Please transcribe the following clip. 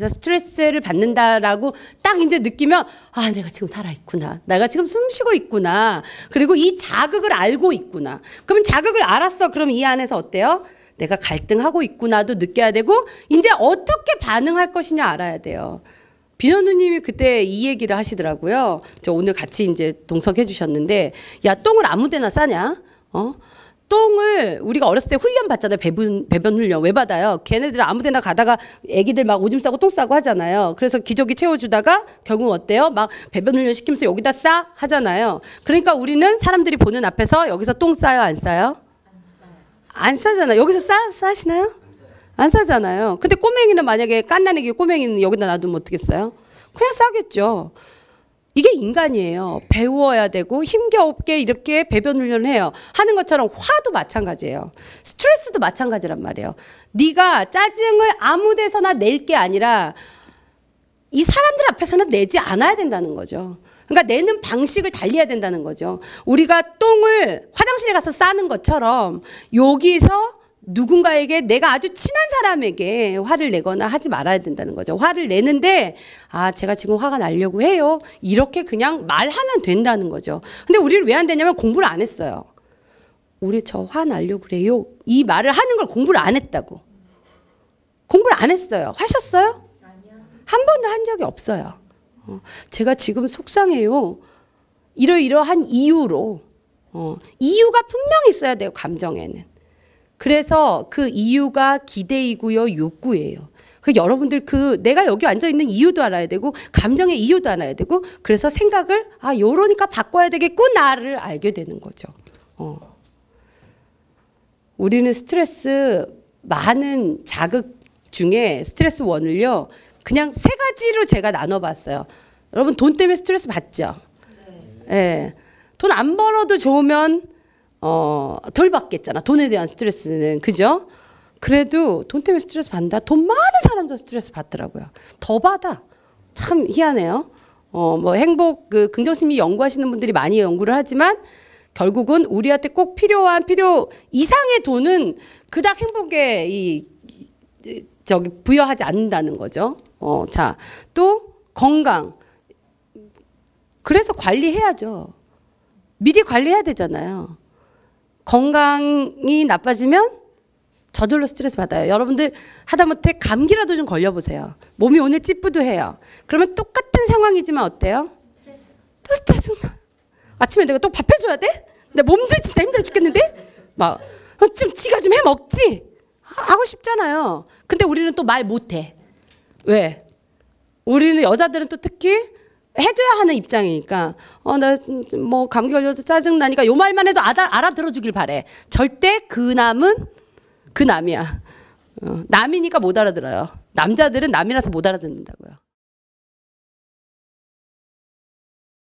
그래서 스트레스를 받는다라고 딱 이제 느끼면 아 내가 지금 살아 있구나. 내가 지금 숨 쉬고 있구나. 그리고 이 자극을 알고 있구나. 그러면 자극을 알았어. 그럼 이 안에서 어때요? 내가 갈등하고 있구나도 느껴야 되고 이제 어떻게 반응할 것이냐 알아야 돼요. 비현우님이 그때 이 얘기를 하시더라고요. 저 오늘 같이 이제 동석해 주셨는데, 야 똥을 아무데나 싸냐? 어? 똥을 우리가 어렸을 때 훈련 받잖아요. 배분 배변 훈련 왜 받아요? 걔네들 아무 데나 가다가 애기들 막 오줌 싸고 똥 싸고 하잖아요. 그래서 기저귀 채워주다가 결국 어때요? 막 배변 훈련 시키면서 여기다 싸 하잖아요. 그러니까 우리는 사람들이 보는 앞에서 여기서 똥 싸요, 안 싸요? 안 싸잖아요. 여기서 싸 싸시나요? 안 싸잖아요. 근데 꼬맹이는 만약에 깐난애기 꼬맹이는 여기다 놔두면 어떻겠어요? 그냥 싸겠죠. 이게 인간이에요. 배워야 되고 힘겨우게 이렇게 배변 훈련을 해요. 하는 것처럼 화도 마찬가지예요. 스트레스도 마찬가지란 말이에요. 네가 짜증을 아무 데서나 낼 게 아니라 이 사람들 앞에서는 내지 않아야 된다는 거죠. 그러니까 내는 방식을 달리해야 된다는 거죠. 우리가 똥을 화장실에 가서 싸는 것처럼 여기서 누군가에게 내가 아주 친한 사람에게 화를 내거나 하지 말아야 된다는 거죠. 화를 내는데 아 제가 지금 화가 나려고 해요. 이렇게 그냥 말하면 된다는 거죠. 근데 우리를 왜 안 되냐면 공부를 안 했어요. 우리 저 화 나려고 그래요. 이 말을 하는 걸 공부를 안 했다고. 공부를 안 했어요. 하셨어요? 한 번도 한 적이 없어요. 어, 제가 지금 속상해요. 이러이러한 이유로. 어, 이유가 분명히 있어야 돼요, 감정에는. 그래서 그 이유가 기대이고요, 욕구예요. 그 여러분들 그 내가 여기 앉아 있는 이유도 알아야 되고 감정의 이유도 알아야 되고 그래서 생각을 아 요러니까 바꿔야 되겠구나를 알게 되는 거죠. 어. 우리는 스트레스 많은 자극 중에 스트레스 원을요 그냥 세 가지로 제가 나눠봤어요. 여러분 돈 때문에 스트레스 받죠? 예. 돈 안 벌어도 좋으면 어, 덜 받겠잖아. 돈에 대한 스트레스는. 그죠? 그래도 돈 때문에 스트레스 받는다. 돈 많은 사람도 스트레스 받더라고요. 더 받아. 참 희한해요. 어, 뭐 행복, 그 긍정심리 연구하시는 분들이 많이 연구를 하지만 결국은 우리한테 꼭 필요한 필요 이상의 돈은 그닥 행복에 이, 이 저기 부여하지 않는다는 거죠. 어, 자, 또 건강. 그래서 관리해야죠. 미리 관리해야 되잖아요. 건강이 나빠지면 저절로 스트레스 받아요. 여러분들 하다못해 감기라도 좀 걸려보세요. 몸이 오늘 찌뿌드해요. 그러면 똑같은 상황이지만 어때요? 또 스트레스. 아침에 내가 또 밥 해줘야 돼? 내 몸들 진짜 힘들어 죽겠는데? 막, 어, 좀 지가 좀 해 먹지? 하고 싶잖아요. 근데 우리는 또 말 못해. 왜? 우리는 여자들은 또 특히 해줘야 하는 입장이니까 어 나 뭐 감기 걸려서 짜증 나니까 요 말만 해도 알아, 알아 들어주길 바래. 절대 그 남은 그 남이야. 어, 남이니까 못 알아들어요. 남자들은 남이라서 못 알아듣는다고요.